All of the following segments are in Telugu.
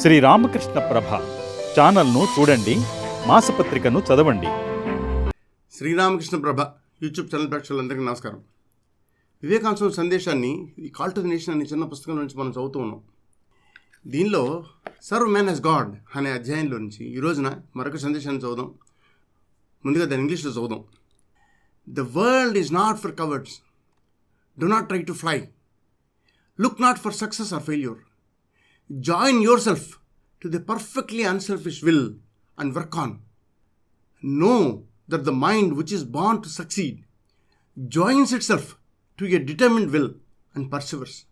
శ్రీ రామకృష్ణ ప్రభ ఛానల్ను చూడండి మాసపత్రికను చదవండి. శ్రీరామకృష్ణ ప్రభ యూట్యూబ్ ఛానల్ ప్రేక్షకులందరికీ నమస్కారం. వివేకాంశం సందేశాన్ని ఈ కాల్ టు ది నేషన్ అనే చిన్న పుస్తకం నుంచి మనం చదువుతూ ఉన్నాం. దీనిలో సర్వ్ మ్యాన్ హెస్ గాడ్ అనే అధ్యాయంలో నుంచి ఈ రోజున మరొక సందేశాన్ని చదువుదాం. ముందుగా దాని ఇంగ్లీష్లో చదువుదాం. The world is not for cowards do not try to fly look not for success or failure join yourself to the perfectly unselfish will and work on. Know that the mind which is born to succeed joins itself to a determined will and perseveres.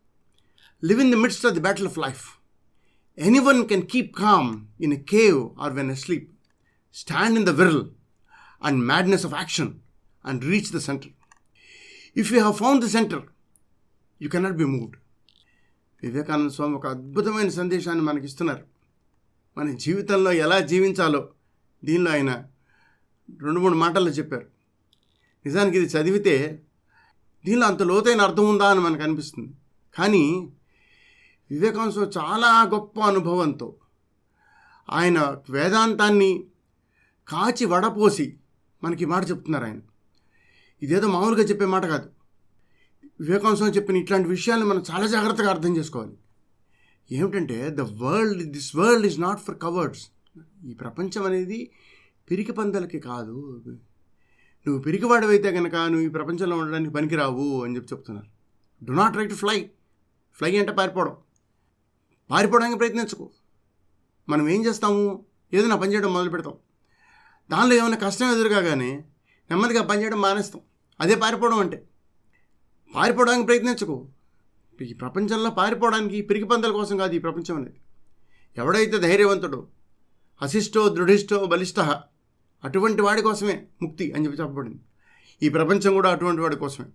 Live in the midst of the battle of life. Anyone can keep calm in a cave or when asleep. Stand in the whirl and madness of action and reach the center. If you have found the center, you cannot be moved. Vivekananda Swami ఒక అద్భుతమైన సందేశాన్ని మనకి ఇస్తున్నారు మన జీవితంలో ఎలా జీవించాలో దీనిలో ఆయన రెండు మూడు మాటల్లో చెప్పారు. నిజానికి ఇది చదివితే దీనిలో అంత లోతైన అర్థం ఉందా అని మనకు అనిపిస్తుంది. కానీ వివేకాంశం చాలా గొప్ప అనుభవంతో ఆయన వేదాంతాన్ని కాచి వడపోసి మనకి మాట చెప్తున్నారు ఆయన. ఇదేదో మామూలుగా చెప్పే మాట కాదు. వివేకాంశం చెప్పిన ఇట్లాంటి విషయాలను మనం చాలా జాగ్రత్తగా అర్థం చేసుకోవాలి. ఏమిటంటే the world this world is not for cowards. ఈ ప్రపంచం అనేది పిరికి పందలకి కాదు. నువ్వు పిరికివాడవైతే కనుక నువ్వు ఈ ప్రపంచంలో ఉండడానికి పనికిరావు అని చెప్పి చెప్తున్నారు. Do not try to fly fly అంటే పారిపోవడం. పారిపోవడానికి ప్రయత్నించుకో. మనం ఏం చేస్తాము? ఏదైనా పని చేయడం మొదలు పెడతాం. దానిలో ఏమైనా కష్టం కానీ నెమ్మదిగా పని చేయడం మానేస్తాం. అదే పారిపోవడం అంటే. పారిపోవడానికి ప్రయత్నించుకో. ఈ ప్రపంచంలో పారిపోవడానికి పిరికి పందల కోసం కాదు ఈ ప్రపంచం అనేది. ఎవడైతే ధైర్యవంతుడు అశిష్టో దృఢిష్టో బలిష్ట అటువంటి వాడి కోసమే ముక్తి అని చెప్పి చెప్పబడింది. ఈ ప్రపంచం కూడా అటువంటి వాడి కోసమే.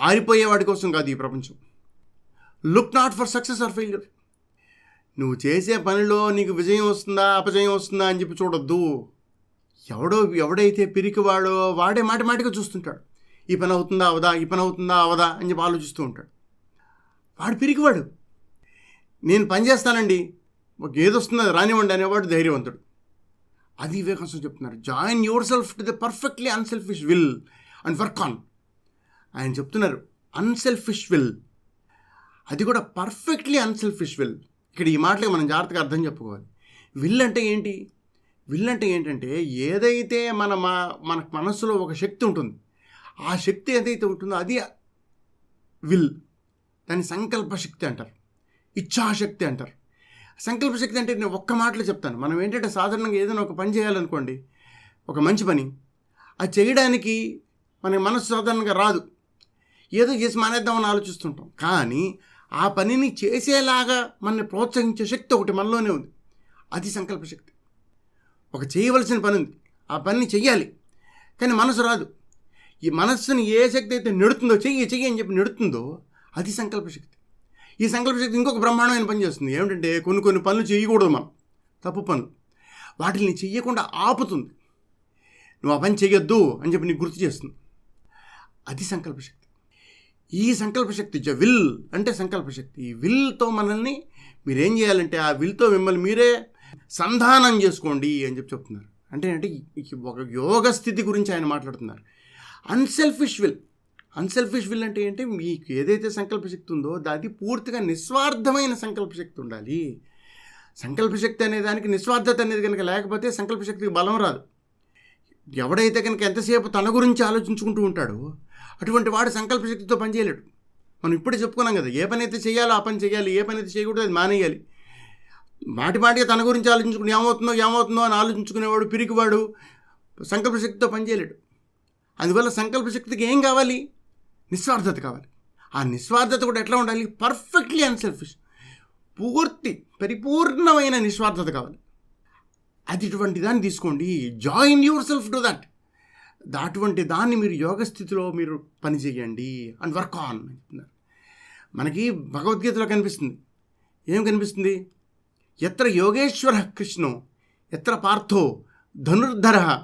పారిపోయే వాడి కోసం కాదు ఈ ప్రపంచం. Look not for success or failure నువ్వు చేసే పనిలో నీకు విజయం వస్తుందా అపజయం వస్తుందా అని చెప్పి చూడొద్దు. ఎవడో ఎవడైతే పిరికివాడో వాడే మాటి మాటిగా చూస్తుంటాడు. ఈ పని అవుతుందా అవదా? ఈ పని అవుతుందా అవదా? అని చెప్పి ఆలోచిస్తూ ఉంటాడు. వాడు పిరికివాడు. నేను పని చేస్తానండి. ఒక ఏది వస్తుందో అది రానివ్వండి అనేవాడు ధైర్యవంతుడు. అది వివేకాంశం చెప్తున్నారు. Join yourself to the perfectly unselfish will and work on ఆయన చెప్తున్నారు అన్సెల్ఫిష్ విల్ అది కూడా పర్ఫెక్ట్లీ అన్సెల్ఫిష్ విల్ ఇక్కడ ఈ మాటలకి మనం జాగ్రత్తగా అర్థం చెప్పుకోవాలి. విల్ అంటే ఏంటి? విల్ అంటే ఏంటంటే ఏదైతే మన మా మన మనసులో ఒక శక్తి ఉంటుంది ఆ శక్తి ఏదైతే ఉంటుందో అది విల్ దాన్ని సంకల్ప శక్తి అంటారు. ఇచ్ఛాశక్తి అంటారు. సంకల్ప శక్తి అంటే నేను ఒక్క మాటలో చెప్తాను. మనం ఏంటంటే సాధారణంగా ఏదైనా ఒక పని చేయాలనుకోండి ఒక మంచి పని అది చేయడానికి మన మనసు సాధారణంగా రాదు. ఏదో చేసి మానేద్దామని ఆలోచిస్తుంటాం. కానీ ఆ పనిని చేసేలాగా మనల్ని ప్రోత్సహించే శక్తి ఒకటి మనలోనే ఉంది. అది సంకల్ప శక్తి ఒక చేయవలసిన పని ఉంది. ఆ పనిని చెయ్యాలి. కానీ మనసు రాదు. ఈ మనస్సుని ఏ శక్తి అయితే నెడుతుందో చెయ్యి చెయ్యి అని చెప్పి నెడుతుందో అది సంకల్ప శక్తి. ఈ సంకల్ప శక్తి ఇంకొక బ్రహ్మాండమైన పని చేస్తుంది. ఏమిటంటే కొన్ని కొన్ని పనులు చేయకూడదు మనం. తప్పు పనులు. వాటిని చెయ్యకుండా ఆపుతుంది. నువ్వు ఆ పని చెయ్యొద్దు అని చెప్పి నీకు గుర్తు చేస్తుంది. అది సంకల్ప శక్తి. ఈ సంకల్ప శక్తి జ విల్ అంటే సంకల్ప శక్తి. ఈ విల్తో మనల్ని మీరేం చేయాలంటే ఆ విల్తో మిమ్మల్ని మీరే సంధానం చేసుకోండి అని చెప్పి చెప్తున్నారు. అంటే అంటే ఒక యోగ స్థితి గురించి ఆయన మాట్లాడుతున్నారు. అన్సెల్ఫిష్ విల్ అన్సెల్ఫిష్ విల్ అంటే ఏంటి? మీకు ఏదైతే సంకల్పశక్తి ఉందో దానికి పూర్తిగా నిస్వార్థమైన సంకల్ప శక్తి ఉండాలి. సంకల్ప శక్తి అనే దానికి నిస్వార్థత అనేది కనుక లేకపోతే సంకల్పశక్తికి బలం రాదు. ఎవడైతే కనుక ఎంతసేపు తన గురించి ఆలోచించుకుంటూ ఉంటాడో అటువంటి వాడు సంకల్ప శక్తితో పనిచేయలేడు మనం ఇప్పుడే చెప్పుకున్నాం కదా ఏ పని అయితే చేయాలో ఆ పని చేయాలి ఏ పని అయితే చేయకూడదు అది మానేయాలి. మాటి మాటిగా తన గురించి ఆలోచించుకుని ఏమవుతుందో ఏమవుతుందో అని ఆలోచించుకునేవాడు పిరికివాడు సంకల్పశక్తితో పనిచేయలేడు అందువల్ల సంకల్ప శక్తికి ఏం కావాలి? నిస్వార్థత కావాలి. ఆ నిస్వార్థత కూడా ఎట్లా ఉండాలి? పర్ఫెక్ట్లీ అన్సెల్ఫిష్ పూర్తి పరిపూర్ణమైన నిస్వార్థత కావాలి. అది ఇటువంటి దాన్ని తీసుకోండి. Join yourself to that అటువంటి దాన్ని మీరు యోగ స్థితిలో మీరు పని చేయండి అండ్ వర్క్ ఆన్ అని చెప్తున్నారు. మనకి భగవద్గీతలో కనిపిస్తుంది. ఏం కనిపిస్తుంది? ఎత్ర యోగేశ్వర కృష్ణో ఎత్ర పార్థో ధనుర్ధర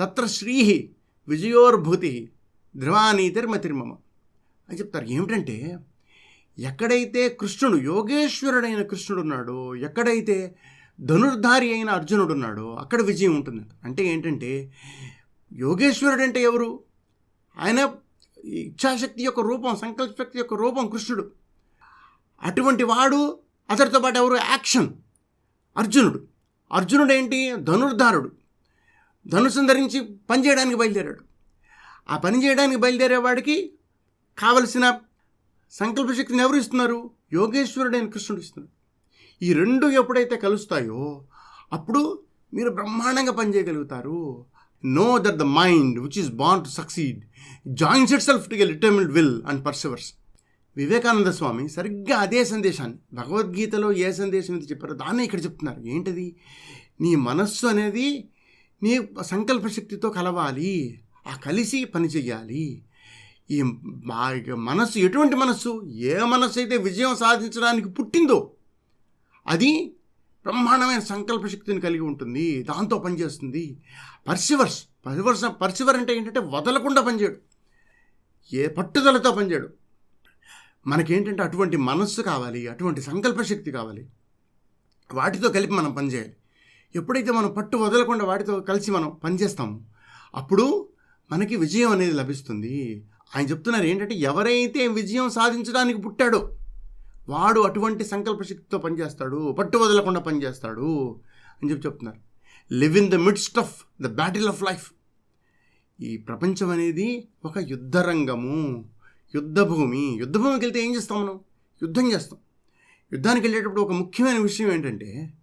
తత్ర శ్రీ విజయోర్భూతి ధ్రువానీతిర్మతిర్మమ. అని చెప్తారు. ఏమిటంటే ఎక్కడైతే కృష్ణుడు యోగేశ్వరుడైన కృష్ణుడు ఉన్నాడో ఎక్కడైతే ధనుర్ధారి అయిన అర్జునుడు ఉన్నాడో అక్కడ విజయం ఉంటుంది. అంటే ఏంటంటే యోగేశ్వరుడు అంటే ఎవరు? ఆయన ఇచ్ఛాశక్తి యొక్క రూపం సంకల్ప శక్తి యొక్క రూపం కృష్ణుడు. అటువంటి వాడు అతడితో పాటు ఎవరు? యాక్షన్. అర్జునుడు. అర్జునుడు ఏంటి ధనుర్ధారుడు. ధనుసును ధరించి పనిచేయడానికి బయలుదేరాడు. ఆ పని చేయడానికి బయలుదేరే వాడికి కావలసిన సంకల్ప శక్తిని ఎవరు ఇస్తున్నారు? యోగేశ్వరుడైన కృష్ణుడు ఇస్తున్నాడు ఈ రెండు ఎప్పుడైతే కలుస్తాయో అప్పుడు మీరు బ్రహ్మాండంగా పనిచేయగలుగుతారు know that the mind which is born to succeed joins itself to gel will and perseveres Vivekananda Swami సరిగ్గా అదే సందేశాన్ని భగవద్గీతలో ఏ సందేశం అయితే చెప్పారో దాన్ని ఇక్కడ చెప్తున్నారు. ఏంటది? నీ మనస్సు అనేది నీ సంకల్ప శక్తితో కలవాలి. ఆ కలిసి పనిచేయాలి ఈ మా మనస్సు ఎటువంటి మనస్సు? ఏ మనస్సు అయితే విజయం సాధించడానికి పుట్టిందో అది బ్రహ్మాండమైన సంకల్ప శక్తిని కలిగి ఉంటుంది. దాంతో పనిచేస్తుంది. పర్సివర్స్ పర్సివర్స్ పర్సివర్ అంటే ఏంటంటే వదలకుండా పనిచేయడు. ఏ పట్టుదలతో పనిచేయడు. మనకేంటంటే అటువంటి మనస్సు కావాలి అటువంటి సంకల్ప శక్తి కావాలి. వాటితో కలిపి మనం పనిచేయాలి. ఎప్పుడైతే మనం పట్టు వదలకుండా వాటితో కలిసి మనం పనిచేస్తాము అప్పుడు మనకి విజయం అనేది లభిస్తుంది. ఆయన చెప్తున్నారు ఏంటంటే ఎవరైతే విజయం సాధించడానికి పుట్టాడో వాడు అటువంటి సంకల్ప శక్తితో పనిచేస్తాడు పట్టు వదలకుండా పనిచేస్తాడు అని చెప్పి చెప్తున్నారు. Live in the midst of the battle of life ఈ ప్రపంచం అనేది ఒక యుద్ధ రంగము యుద్ధభూమి యుద్ధభూమికి వెళ్తే ఏం చేస్తాం మనం? యుద్ధం చేస్తాం. యుద్ధానికి వెళ్ళేటప్పుడు ఒక ముఖ్యమైన విషయం ఏంటంటే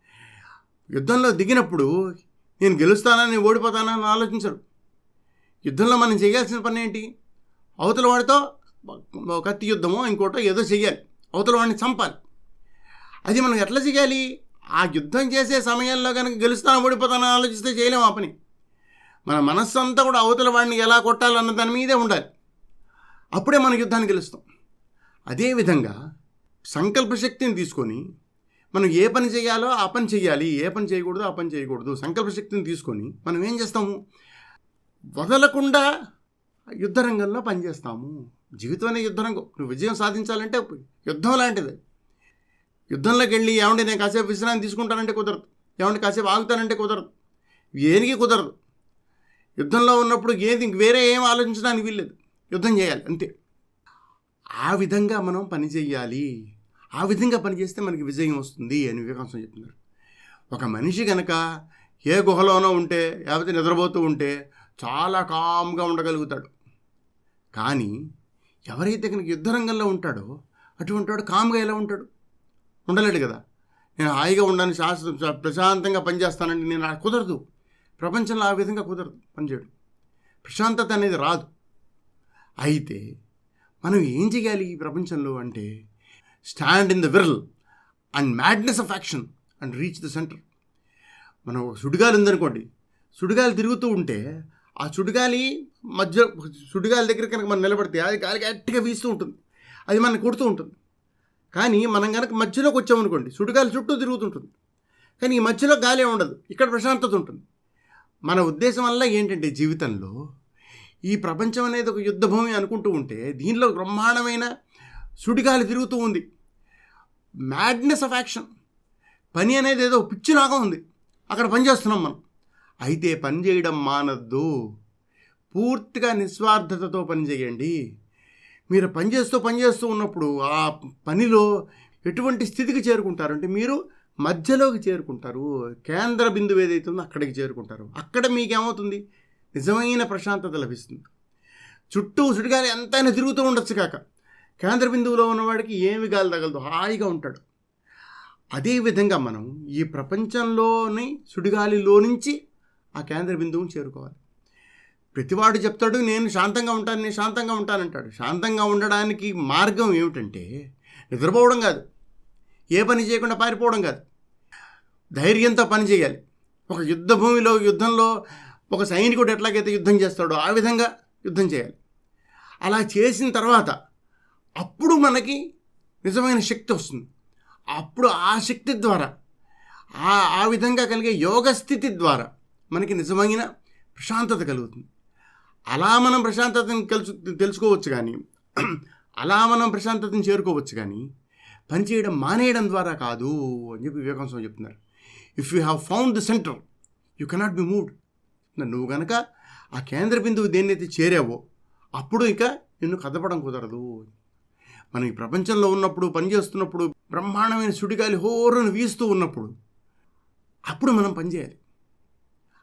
యుద్ధంలో దిగినప్పుడు నేను గెలుస్తానని ఓడిపోతానని ఆలోచించరు. యుద్ధంలో మనం చేయాల్సిన పని ఏంటి? అవతల వాడితో కత్తి యుద్ధమో ఇంకోటో ఏదో చెయ్యాలి. అవతల వాడిని చంపాలి. అది మనం ఎట్లా చేయాలి ఆ యుద్ధం చేసే సమయంలో కనుక గెలుస్తాను ఓడిపోతానని ఆలోచిస్తే చేయలేము ఆ పని. మన మనస్సు అంతా కూడా అవతల వాడిని ఎలా కొట్టాలన్న దాని మీదే ఉండాలి. అప్పుడే మనం యుద్ధాన్ని గెలుస్తాం. అదేవిధంగా సంకల్ప శక్తిని తీసుకొని మనం ఏ పని చేయాలో ఆ పని చేయాలి ఏ పని చేయకూడదు ఆ పని చేయకూడదు. సంకల్ప శక్తిని తీసుకొని మనం ఏం చేస్తాము? వదలకుండా యుద్ధ రంగంలో పనిచేస్తాము జీవితం అనే నువ్వు విజయం సాధించాలంటే యుద్ధం లాంటిది. యుద్ధంలోకి వెళ్ళి ఏమండి నేను కాసేపు విశ్రాంతి తీసుకుంటానంటే కుదరదు. ఏమంటే కాసేపు ఆగుతానంటే కుదరదు. ఏనికి కుదరదు. యుద్ధంలో ఉన్నప్పుడు ఏది వేరే ఏం ఆలోచించడానికి వీల్లేదు. యుద్ధం చేయాలి. అంతే. ఆ విధంగా మనం పని చేయాలి ఆ విధంగా పనిచేస్తే మనకి విజయం వస్తుంది అని వివేకాంశం చెప్తున్నారు. ఒక మనిషి కనుక ఏ గుహలోనో ఉంటే లేకపోతే నిద్రపోతూ ఉంటే చాలా కామ్గా ఉండగలుగుతాడు. కానీ ఎవరైతే కనుక యుద్ధరంగంలో ఉంటాడో అటువంటి వాడు కామ్గా ఎలా ఉంటాడు? ఉండలేడు కదా. నేను హాయిగా ఉండని శాస్త్ర ప్రశాంతంగా పనిచేస్తానంటే నేను కుదరదు. ప్రపంచంలో ఆ విధంగా కుదరదు పనిచేయడం. ప్రశాంతత అనేది రాదు. అయితే మనం ఏం చేయాలి ఈ ప్రపంచంలో అంటే stand in the whirl and madness of action and reach the centre మనం ఒక సుడిగాలి ఉందనుకోండి సుడిగాలి తిరుగుతూ ఉంటే ఆ సుడిగాలి మధ్య సుడిగాలి దగ్గర కనుక మనం నిలబడితే అది గాలి గట్టిగా వీస్తూ ఉంటుంది. అది మనకు కొడుతూ ఉంటుంది. కానీ మనం కనుక మధ్యలోకి వచ్చామనుకోండి సుడిగాలి చుట్టూ తిరుగుతుంటుంది. కానీ ఈ మధ్యలో గాలి ఉండదు ఇక్కడ ప్రశాంతత ఉంటుంది. మన ఉద్దేశం వల్ల ఏంటంటే జీవితంలో ఈ ప్రపంచం అనేది ఒక యుద్ధభూమి అనుకుంటూ ఉంటే దీనిలో బ్రహ్మాండమైన సుడిగాలి తిరుగుతూ ఉంది. మ్యాడ్నెస్ ఆఫ్ యాక్షన్ పని అనేది ఏదో పిచ్చిలాగా ఉంది. అక్కడ పని చేస్తున్నాం మనం. అయితే పని చేయడం మానద్దు. పూర్తిగా నిస్వార్థతతో పని చేయండి. మీరు పనిచేస్తూ పనిచేస్తూ ఉన్నప్పుడు ఆ పనిలో ఎటువంటి స్థితికి చేరుకుంటారంటే మీరు మధ్యలోకి చేరుకుంటారు. కేంద్ర బిందువు ఏదైతే ఉందో అక్కడికి చేరుకుంటారు. అక్కడ మీకేమవుతుంది? నిజమైన ప్రశాంతత లభిస్తుంది. చుట్టూ సుడిగాలి ఎంతైనా తిరుగుతూ ఉండొచ్చు కాక. కేంద్ర బిందువులో ఉన్నవాడికి ఏమి గాలి తగలదు హాయిగా ఉంటాడు. అదేవిధంగా మనం ఈ ప్రపంచంలోని సుడిగాలిలో నుంచి ఆ కేంద్ర బిందువుని చేరుకోవాలి. ప్రతివాడు చెప్తాడు నేను శాంతంగా ఉంటాను నేను శాంతంగా ఉంటానంటాడు శాంతంగా ఉండడానికి మార్గం ఏమిటంటే నిద్రపోవడం కాదు. ఏ పని చేయకుండా పారిపోవడం కాదు. ధైర్యంతో పని చేయాలి. ఒక యుద్ధ భూమిలో యుద్ధంలో ఒక సైనికుడు ఎట్లాగైతే యుద్ధం చేస్తాడో ఆ విధంగా యుద్ధం చేయాలి. అలా చేసిన తర్వాత అప్పుడు మనకి నిజమైన శక్తి వస్తుంది. అప్పుడు ఆ శక్తి ద్వారా ఆ ఆ విధంగా కలిగే యోగ స్థితి ద్వారా మనకి నిజమైన ప్రశాంతత కలుగుతుంది. అలా మనం ప్రశాంతతను తెలుసు తెలుసుకోవచ్చు కానీ అలా మనం ప్రశాంతతను చేరుకోవచ్చు కానీ పనిచేయడం మానేయడం ద్వారా కాదు అని చెప్పి వివేకానంద చెప్తున్నారు. If you have found the centre you cannot be moved నువ్వు కనుక ఆ కేంద్ర బిందువు దేన్నైతే చేరావో అప్పుడు ఇక నిన్ను కదపడం కుదరదు. మనం ఈ ప్రపంచంలో ఉన్నప్పుడు పనిచేస్తున్నప్పుడు బ్రహ్మాండమైన సుడిగాలి హోరను వీస్తూ ఉన్నప్పుడు అప్పుడు మనం పనిచేయాలి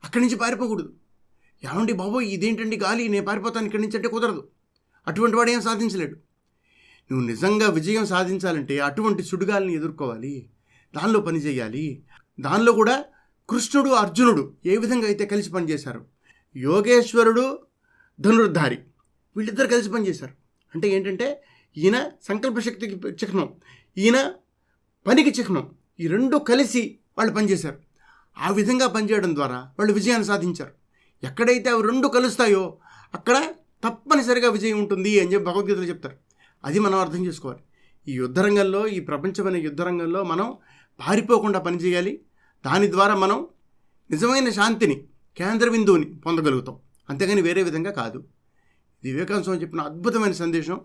అక్కడి నుంచి పారిపోకూడదు. ఏమండి బాబోయ్ ఇదేంటండి గాలి? నేను పారిపోతాను ఇక్కడి నుంచి అంటే కుదరదు. అటువంటి వాడు ఏం సాధించలేడు. నువ్వు నిజంగా విజయం సాధించాలంటే అటువంటి సుడిగాలిని ఎదుర్కోవాలి. దానిలో పని చేయాలి. దానిలో కూడా కృష్ణుడు అర్జునుడు ఏ విధంగా అయితే కలిసి పనిచేశారు యోగేశ్వరుడు ధనుర్ధారి వీళ్ళిద్దరు కలిసి పనిచేశారు అంటే ఏంటంటే ఈయన సంకల్ప శక్తికి చిహ్నం ఈయన పనికి చిహ్నం. ఈ రెండు కలిసి వాళ్ళు పనిచేశారు. ఆ విధంగా పనిచేయడం ద్వారా వాళ్ళు విజయాన్ని సాధించారు. ఎక్కడైతే అవి రెండు కలుస్తాయో అక్కడ తప్పనిసరిగా విజయం ఉంటుంది అని చెప్పి భగవద్గీతలో చెప్తారు. అది మనం అర్థం చేసుకోవాలి. ఈ యుద్ధరంగంలో ఈ ప్రపంచమైన యుద్ధరంగంలో మనం పారిపోకుండా పనిచేయాలి దాని ద్వారా మనం నిజమైన శాంతిని కేంద్ర బిందువుని పొందగలుగుతాం. అంతేగాని వేరే విధంగా కాదు. ఇది వివేకానంద స్వామి చెప్పిన అద్భుతమైన సందేశం.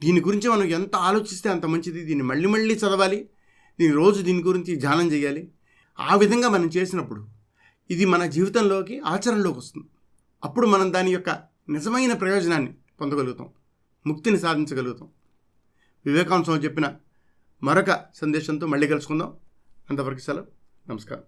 దీని గురించి మనం ఎంత ఆలోచిస్తే అంత మంచిది దీన్ని మళ్ళీ మళ్ళీ చదవాలి దీని రోజు దీని గురించి ధ్యానం చేయాలి. ఆ విధంగా మనం చేసినప్పుడు ఇది మన జీవితంలోకి ఆచరణలోకి వస్తుంది. అప్పుడు మనం దాని యొక్క నిజమైన ప్రయోజనాన్ని పొందగలుగుతాం ముక్తిని సాధించగలుగుతాం. వివేకాంశం స్వామి చెప్పిన మరొక సందేశంతో మళ్ళీ కలుసుకుందాం. అంతవరకు సెలవు. నమస్కారం.